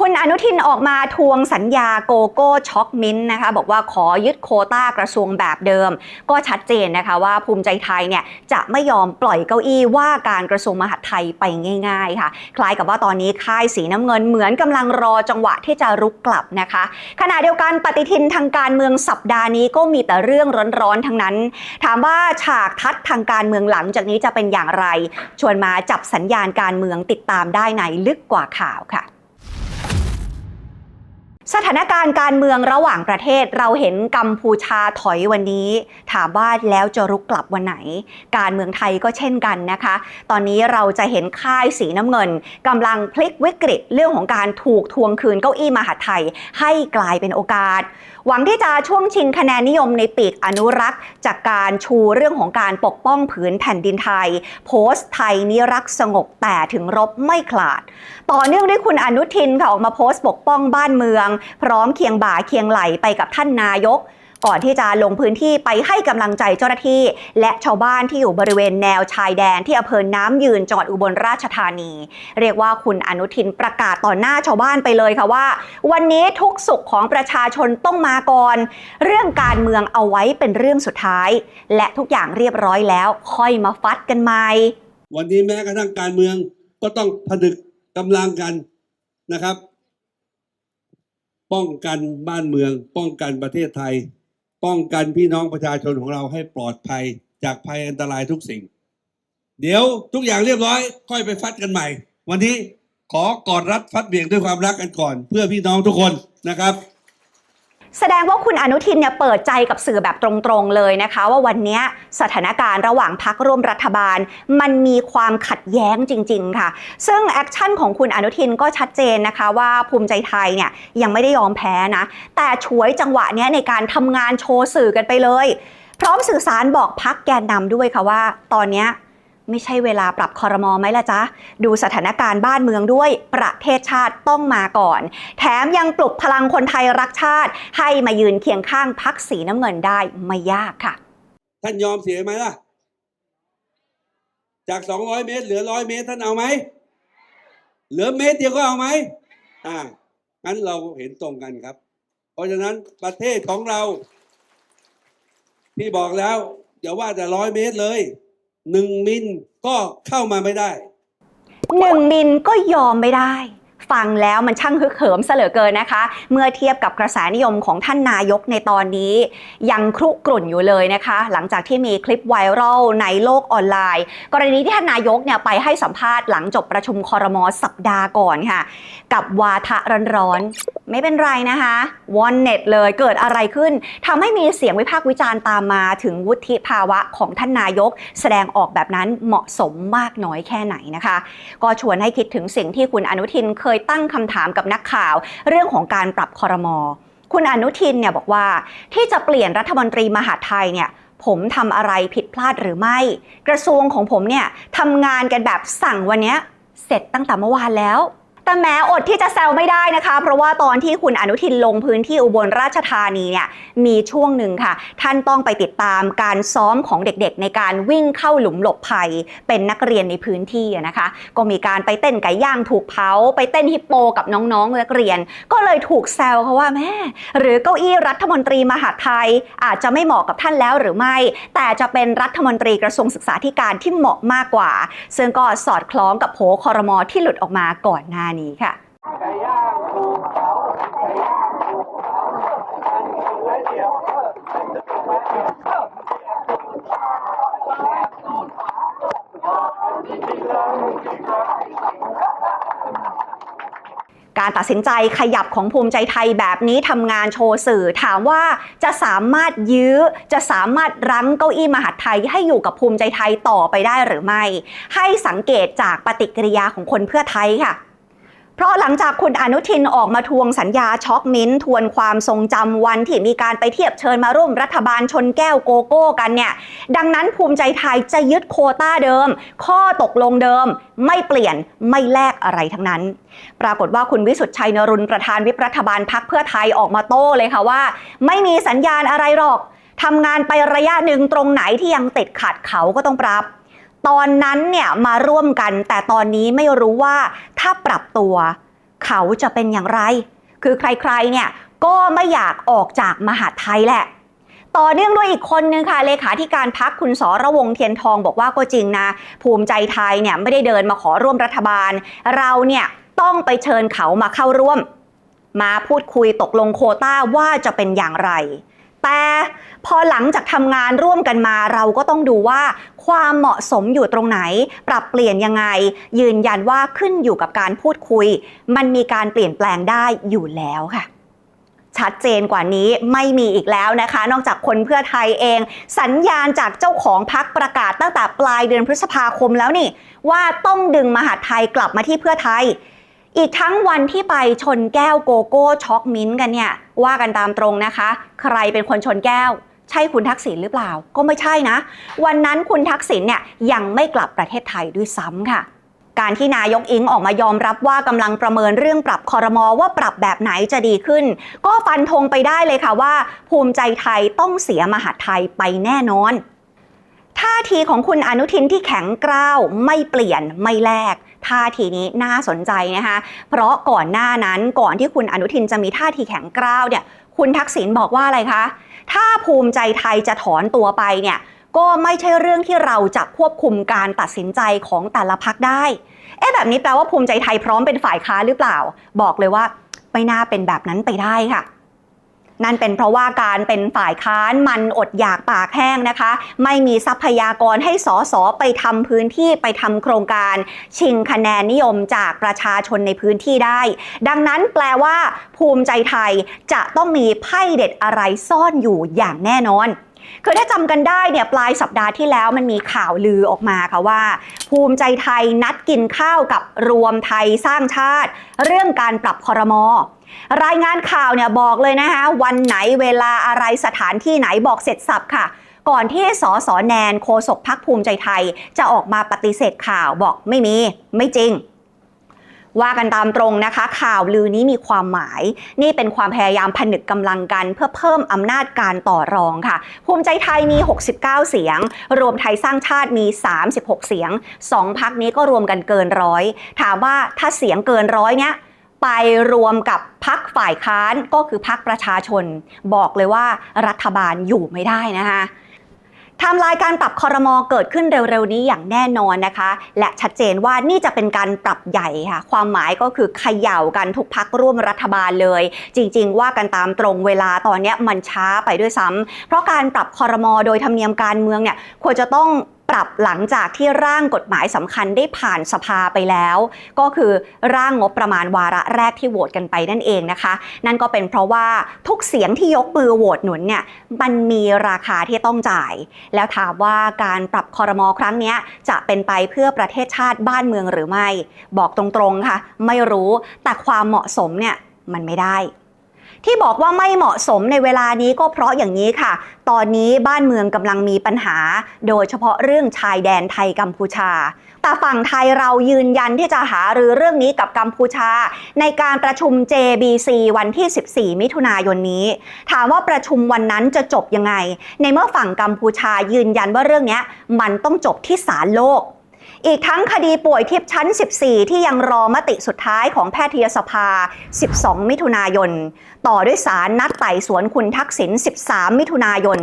คุณอนุทินออกมาทวงสัญญาโกโก้ช็อกมิ้นท์นะคะ บอกว่าขอยึดโคต้ากระทรวงแบบเดิม ก็ชัดเจนนะคะว่าภูมิใจไทยเนี่ยจะไม่ยอมปล่อยเก้าอี้ว่าการกระทรวงมหาดไทยไปง่าย ๆ ค่ะ คล้ายกับว่าตอนนี้ค่ายสีน้ำเงินเหมือนกำลังรอจังหวะที่จะรุกกลับนะคะ ขณะเดียวกันปฏิทินทางการเมืองสัปดาห์นี้ก็มีแต่เรื่องร้อนๆทั้งนั้น ถามว่าฉากทัดทางการเมืองหลังจากนี้จะเป็นอย่างไร ชวนมาจับสัญญาณการเมืองติดตามได้ในลึกกว่าข่าวค่ะ สถานการณ์การเมืองระหว่างประเทศเราเห็นกัมพูชาถอยวันนี้ ถามว่าแล้วจะรุกกลับวันไหน การเมืองไทยก็เช่นกันนะคะ ตอนนี้เราจะเห็นค่ายสีน้ำเงินกำลังพลิกวิกฤตเรื่องของการถูกทวงคืนเก้าอี้มหาไทยให้กลายเป็นโอกาสหวังที่จะช่วงชิงคะแนนนิยมในปีกอนุรักษ์ จากการชูเรื่องของการปกป้องผืนแผ่นดินไทย โพสต์ไทยนิรักสงบแต่ถึงรบไม่ขลาด ต่อเนื่องด้วยคุณอนุทินค่ะออกมาโพสต์ปกป้องบ้านเมือง พร้อมเคียงบ่าเคียงไหลไปกับท่านนายก ก่อนที่จะลงพื้นที่ไปให้กำลังใจเจ้าหน้าที่ และชาวบ้านที่อยู่บริเวณแนวชายแดนที่อำเภอน้ำยืนจังหวัดอุบลราชธานี เรียกว่าคุณอนุทินประกาศต่อหน้าชาวบ้านไปเลยค่ะว่า วันนี้ทุกสุขของประชาชนต้องมาก่อน เรื่องการเมืองเอาไว้เป็นเรื่องสุดท้าย และทุกอย่างเรียบร้อยแล้ว ค่อยมาฟัดกันใหม่วันนี้แม้กระทั่งการเมืองก็ต้องผนึกกำลังกันนะครับ ป้องกันบ้านเมือง ป้องกันประเทศไทย ป้องกันพี่น้องประชาชนของเราให้ปลอดภัยจากภัยอันตรายทุกสิ่ง เดี๋ยวทุกอย่างเรียบร้อย ค่อยไปฟัดกันใหม่ วันนี้ขอกอดรัดฟัดเบี่ยงด้วยความรักกันก่อน เพื่อพี่น้องทุกคนนะครับ แสดงว่าคุณอนุทินเนี่ยเปิดใจกับสื่อแบบตรงๆเลยนะคะ ว่าวันนี้สถานการณ์ระหว่างพักร่วมรัฐบาล มันมีความขัดแย้งจริง ๆ ค่ะ ซึ่งแอคชั่นของคุณอนุทินก็ชัดเจนนะคะว่าภูมิใจไทยเนี่ยยังไม่ได้ยอมแพ้นะ แต่ฉวยจังหวะเนี้ยในการทำงานโชว์สื่อกันไปเลย พร้อมสื่อสารบอกพักแกนนำด้วยค่ะว่า ตอนนี้ ไม่ใช่เวลาปรับคอรมอไหมล่ะจ๊ะ ดูสถานการณ์บ้านเมืองด้วยประเทศชาติต้องมาก่อน แถมยังปลุกพลังคนไทยรักชาติ ให้มายืนเคียงข้างพักสีน้ำเงินได้ไม่ยากค่ะ ท่านยอมเสียไหมล่ะ จาก 200 เมตร เหลือ 100 เมตร ท่านเอาไหม เหลือเมตรเดียวก็เอาไหมอ่างั้นเราเห็นตรงกันครับ เพราะฉะนั้นประเทศของเรา พี่บอกแล้วอย่าว่าแต่ร้อยเมตรเลย หนึ่งมิลก็เข้ามาไม่ได้ หนึ่งมิลก็ยอมไม่ได้ ฟังแล้วมันช่างฮึกเหิมเสลือเกินนะคะ เมื่อเทียบกับกระแสนิยมของท่านนายกในตอนนี้ ยังครุกรุ่นอยู่เลยนะคะ หลังจากที่มีคลิปไวรัลในโลกออนไลน์ กรณีที่ท่านนายกเนี่ยไปให้สัมภาษณ์หลังจบประชุมคอรมอสัปดาห์ก่อนค่ะ กับวาทะร้อนๆ ไม่เป็นไรนะคะวอนเน็ตเลยเกิดอะไรขึ้นทำให้มีเสียงวิพากษ์วิจารณ์ตามมาถึงวุฒิภาวะของท่านนายก แสดงออกแบบนั้นเหมาะสมมากน้อยแค่ไหนนะคะ ก็ชวนให้คิดถึงสิ่งที่คุณอนุทินเคยตั้งคำถามกับนักข่าว เรื่องของการปรับคอรมอคุณอนุทินเนี่ยบอกว่าที่จะเปลี่ยนรัฐมนตรีมหาไทยเนี่ยผมทำอะไรผิดพลาดหรือไม่ กระทรวงของผมเนี่ยทำงานกันแบบสั่งวันนี้เสร็จตั้งแต่เมื่อวานแล้ว แต่แม้อดที่จะแซวไม่ได้นะคะ เพราะว่าตอนที่คุณอนุทินลงพื้นที่อุบลราชธานีเนี่ยมีช่วงหนึ่งค่ะ ท่านต้องไปติดตามการซ้อมของเด็กๆ ในการวิ่งเข้าหลุมหลบภัย เป็นนักเรียนในพื้นที่นะคะ ก็มีการไปเต้นไก่ย่างถูกเผา ไปเต้นฮิปโปกับน้องๆนักเรียน ก็เลยถูกแซวเขาว่าแม่หรือเก้าอี้รัฐมนตรีมหาดไทย อาจจะไม่เหมาะกับท่านแล้วหรือไม่ แต่จะเป็นรัฐมนตรีกระทรวงศึกษาธิการที่เหมาะมากกว่า ซึ่งก็สอดคล้องกับโผคอรมอที่หลุดออกมาก่อนหน้านีค่ะการตัดสินใจขยับของภูมิใจไทยแบบนี้ทำงานโชว์สื่อ ถามว่าจะสามารถยื้อ จะสามารถรั้งเก้าอี้มหาไทย ให้อยู่กับภูมิใจไทยต่อไปได้หรือไม่ ให้สังเกตจากปฏิกิริยาของคนเพื่อไทยค่ะ ราะหลังจากคุณอนุทินออกมาทวงสัญญาช็อกมิ้นท์ทวนความทรงจำวันที่มีการไปเทียบเชิญมาร่วมรัฐบาลชนแก้วโกโก้กันเนี่ย ดังนั้นภูมิใจไทยจะยึดโคต้าเดิม ข้อตกลงเดิม ไม่เปลี่ยนไม่แลกอะไรทั้งนั้น ปรากฏว่าคุณวิสุทธิ์ชัยนรุนประธานวิปรัฐบาลพักเพื่อไทยออกมาโต้เลยค่ะว่า ไม่มีสัญญาณอะไรหรอกทำงานไประยะหนึ่งตรงไหนที่ยังติดขัดเขาก็ต้องปรับ ตอนนั้นเนี่ยมาร่วมกัน แต่ตอนนี้ไม่รู้ว่าถ้าปรับตัว เขาจะเป็นอย่างไร คือใครๆเนี่ยก็ไม่อยากออกจากมหาไทยแหละ ต่อเนื่องด้วยอีกคนนึงค่ะ เลขาธิการพักคุณสระวงเทียนทองบอกว่าก็จริงนะ ภูมิใจไทยเนี่ยไม่ได้เดินมาขอร่วมรัฐบาล เราเนี่ยต้องไปเชิญเขามาเข้าร่วม มาพูดคุยตกลงโคต้าว่าจะเป็นอย่างไร แต่ พอหลังจากทำงานร่วมกันมาเราก็ต้องดูว่า ความเหมาะสมอยู่ตรงไหน ปรับเปลี่ยนยังไง ยืนยันว่าขึ้นอยู่กับการพูดคุย มันมีการเปลี่ยนแปลงได้อยู่แล้วค่ะชัดเจนกว่านี้ไม่มีอีกแล้วนะคะ นอกจากคนเพื่อไทยเอง สัญญาณจากเจ้าของพักประกาศตั้งแต่ปลายเดือนพฤษภาคมแล้วนี่ ว่าต้องดึงมหาไทยกลับมาที่เพื่อไทย อีกทั้งวันที่ไปชนแก้วโกโก้ช็อกมิ้นท์กันเนี่ย ว่ากันตามตรงนะคะ ใครเป็นคนชนแก้ว ใช่คุณทักษิณหรือเปล่า ก็ไม่ใช่นะ วันนั้นคุณทักษิณเนี่ยยังไม่กลับประเทศไทยด้วยซ้ำค่ะ การที่นายกอิงออกมายอมรับว่ากำลังประเมินเรื่องปรับคอรมอว่าปรับแบบไหนจะดีขึ้น ก็ฟันธงไปได้เลยค่ะว่า ภูมิใจไทยต้องเสียมหาไทยไปแน่นอนท่าทีของคุณอนุทินที่แข็งกร้าวไม่เปลี่ยนไม่แลก ท่าทีนี้น่าสนใจนะคะ เพราะก่อนหน้านั้นก่อนที่คุณอนุทินจะมีท่าทีแข็งกร้าวเนี่ย คุณทักษิณบอกว่าอะไรคะ ถ้าภูมิใจไทยจะถอนตัวไปเนี่ย ก็ไม่ใช่เรื่องที่เราจะควบคุมการตัดสินใจของแต่ละพักได้ เอ๊ะแบบนี้แปลว่าภูมิใจไทยพร้อมเป็นฝ่ายค้าหรือเปล่า บอกเลยว่าไม่น่าเป็นแบบนั้นไปได้ค่ะ นั่นเป็นเพราะว่าการเป็นฝ่ายค้านมันอดอยากปากแห้งนะคะ ไม่มีทรัพยากรให้สอสอไปทำพื้นที่ไปทำโครงการ ชิงคะแนนนิยมจากประชาชนในพื้นที่ได้ ดังนั้นแปลว่า ภูมิใจไทยจะต้องมีไพ่เด็ดอะไรซ่อนอยู่อย่างแน่นอนคือถ้าจำกันได้เนี่ยปลายสัปดาห์ที่แล้วมันมีข่าวลือออกมาค่ะว่า ภูมิใจไทยนัดกินข้าวกับรวมไทยสร้างชาติ เรื่องการปรับคอรมอ รายงานข่าวเนี่ยบอกเลยนะคะวันไหนเวลาอะไรสถานที่ไหนบอกเสร็จสับค่ะ ก่อนที่สสแนนโฆษกพักภูมิใจไทย จะออกมาปฏิเสธข่าวบอกไม่มีไม่จริงว่ากันตามตรงนะคะ ข่าวลือนี้มีความหมาย นี่เป็นความพยายามผนึกกำลังกัน เพื่อเพิ่มอำนาจการต่อรองค่ะ ภูมิใจไทยมี 69 เสียง รวมไทยสร้างชาติมี 36 เสียงสองพักนี้ก็รวมกันเกินร้อย ถามว่าถ้าเสียงเกินร้อยเนี้ย ไปรวมกับพักฝ่ายค้านก็คือพักประชาชน บอกเลยว่ารัฐบาลอยู่ไม่ได้นะคะทม์ไลน์การปรับคอรมอเกิดขึ้นเร็วๆ นี้อย่างแน่นอนนะคะ และชัดเจนว่านี่จะเป็นการปรับใหญ่ค่ะ ความหมายก็คือเขย่ากันทุกพักร่วมรัฐบาลเลย จริงๆ ว่ากันตามตรงเวลาตอนเนี้ยมันช้าไปด้วยซ้ำเพราะการปรับคอรมอโดยธรรมเนียมการเมืองเนี่ยควรจะต้องปรับหลังจากที่ร่างกฎหมายสำคัญได้ผ่านสภาไปแล้ว ก็คือร่างงบประมาณวาระแรกที่โหวตกันไปนั่นเองนะคะ นั่นก็เป็นเพราะว่าทุกเสียงที่ยกมือโหวตหนุนเนี่ยมันมีราคาที่ต้องจ่าย แล้วถามว่าการปรับคอรมอครั้งนี้จะเป็นไปเพื่อประเทศชาติบ้านเมืองหรือไม่ บอกตรงๆค่ะ ไม่รู้แต่ความเหมาะสมเนี่ยมันไม่ได้ ที่บอกว่าไม่เหมาะสมในเวลานี้ก็เพราะอย่างนี้ค่ะ ตอนนี้บ้านเมืองกำลังมีปัญหา โดยเฉพาะเรื่องชายแดนไทยกัมพูชา แต่ฝั่งไทยเรายืนยันที่จะหารือเรื่องนี้กับกัมพูชา ในการประชุม JBC วันที่ 14 มิถุนายนนี้ ถามว่าประชุมวันนั้นจะจบยังไง ในเมื่อฝั่งกัมพูชายืนยันว่าเรื่องนี้มันต้องจบที่ศาลโลก อีกทั้งคดีป่วยทิพย์ชั้น 14 ที่ยังรอมติสุดท้ายของแพทยสภา 12 มิถุนายน ต่อด้วยสารนัดไต่สวนคุณทักษิณ 13 มิถุนายน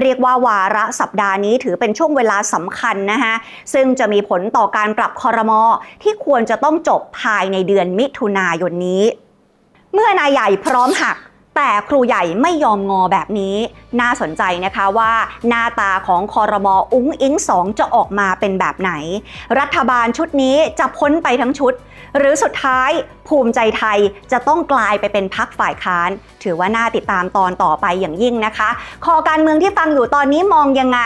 เรียกว่าวาระสัปดาห์นี้ถือเป็นช่วงเวลาสำคัญนะคะซึ่งจะมีผลต่อการปรับคอรมอที่ควรจะต้องจบภายในเดือนมิถุนายนนี้ เมื่อนายใหญ่พร้อมหัก แต่ครูใหญ่ไม่ยอมงอแบบนี้ น่าสนใจนะคะว่าหน้าตาของคอรมออุ้งอิงสองจะออกมาเป็นแบบไหน รัฐบาลชุดนี้จะพ้นไปทั้งชุด หรือสุดท้ายภูมิใจไทยจะต้องกลายไปเป็นพักฝ่ายค้าน ถือว่าน่าติดตามตอนต่อไปอย่างยิ่งนะคะ คอการเมืองที่ฟังอยู่ตอนนี้มองยังไง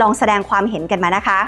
ลองแสดงความเห็นกันมานะคะ